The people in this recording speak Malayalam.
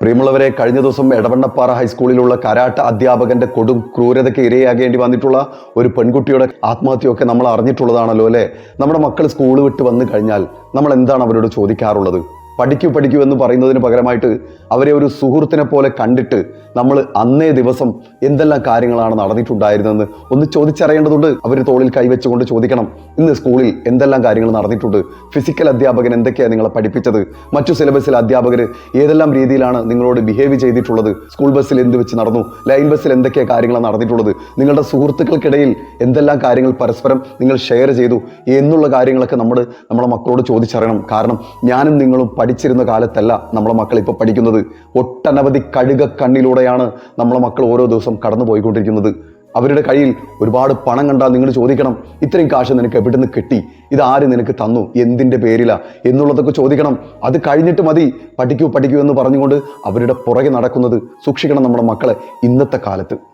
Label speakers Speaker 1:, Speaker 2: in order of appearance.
Speaker 1: പ്രിയമുള്ളവരെ കഴിഞ്ഞ ദിവസം എടവണ്ണപ്പാറ ഹൈസ്കൂളിലുള്ള കരാട്ട അധ്യാപകന്റെ കൊടും ക്രൂരതയ്ക്ക് ഇരയാകേണ്ടി വന്നിട്ടുള്ള ഒരു പെൺകുട്ടിയുടെ ആത്മഹത്യയൊക്കെ നമ്മൾ അറിഞ്ഞിട്ടുള്ളതാണല്ലോ അല്ലേ? നമ്മുടെ മക്കൾ സ്കൂൾ വിട്ട് വന്നു കഴിഞ്ഞാൽ നമ്മൾ എന്താണ് അവരോട് ചോദിക്കാറുള്ളത്? പഠിക്കൂ പഠിക്കൂ എന്ന് പറയുന്നതിന് പകരമായിട്ട് അവരെ ഒരു സുഹൃത്തിനെ പോലെ കണ്ടിട്ട് നമ്മൾ അന്നേ ദിവസം എന്തെല്ലാം കാര്യങ്ങളാണ് നടന്നിട്ടുണ്ടായിരുന്നതെന്ന് ഒന്ന് ചോദിച്ചറിയേണ്ടതുണ്ട്. അവർ തോളിൽ കൈവച്ചുകൊണ്ട് ചോദിക്കണം ഇന്ന് സ്കൂളിൽ എന്തെല്ലാം കാര്യങ്ങൾ നടന്നിട്ടുണ്ട്? ഫിസിക്കൽ അധ്യാപകൻ എന്തൊക്കെയാണ് നിങ്ങളെ പഠിപ്പിച്ചത്? മറ്റു സിലബസിലെ അധ്യാപകർ ഏതെല്ലാം രീതിയിലാണ് നിങ്ങളോട് ബിഹേവ് ചെയ്തിട്ടുള്ളത്? സ്കൂൾ ബസ്സിൽ എന്ത് വെച്ച് നടന്നു? ലൈൻ ബസ്സിൽ എന്തൊക്കെ കാര്യങ്ങളാണ് നടന്നിട്ടുള്ളത്? നിങ്ങളുടെ സുഹൃത്തുക്കൾക്കിടയിൽ എന്തെല്ലാം കാര്യങ്ങൾ പരസ്പരം നിങ്ങൾ ഷെയർ ചെയ്തു? എന്നുള്ള കാര്യങ്ങളൊക്കെ നമ്മൾ നമ്മുടെ മക്കളോട് ചോദിച്ചറിയണം. കാരണം ഞാനും നിങ്ങളും പഠിച്ചിരുന്ന കാലത്തല്ല നമ്മളെ മക്കൾ ഇപ്പോൾ പഠിക്കുന്നത്. ഒട്ടനവധി കഴുക കണ്ണിലൂടെയാണ് നമ്മളെ മക്കൾ ഓരോ ദിവസം കടന്നു പോയിക്കൊണ്ടിരിക്കുന്നത്. അവരുടെ കയ്യിൽ ഒരുപാട് പണം കണ്ടാൽ നിങ്ങൾ ചോദിക്കണം ഇത്രയും കാശ് നിനക്ക് എവിടെ നിന്ന് കിട്ടി? ഇത് ആര് നിനക്ക് തന്നു? എന്തിന്റെ പേരിലാ? എന്നുള്ളതൊക്കെ ചോദിക്കണം. അത് കഴിഞ്ഞിട്ട് മതി. പഠിക്കൂ പഠിക്കൂ എന്ന് പറഞ്ഞുകൊണ്ട് അവരുടെ പുറകെ നടക്കുന്നത് സൂക്ഷിക്കണം നമ്മുടെ മക്കളെ ഇന്നത്തെ കാലത്ത്.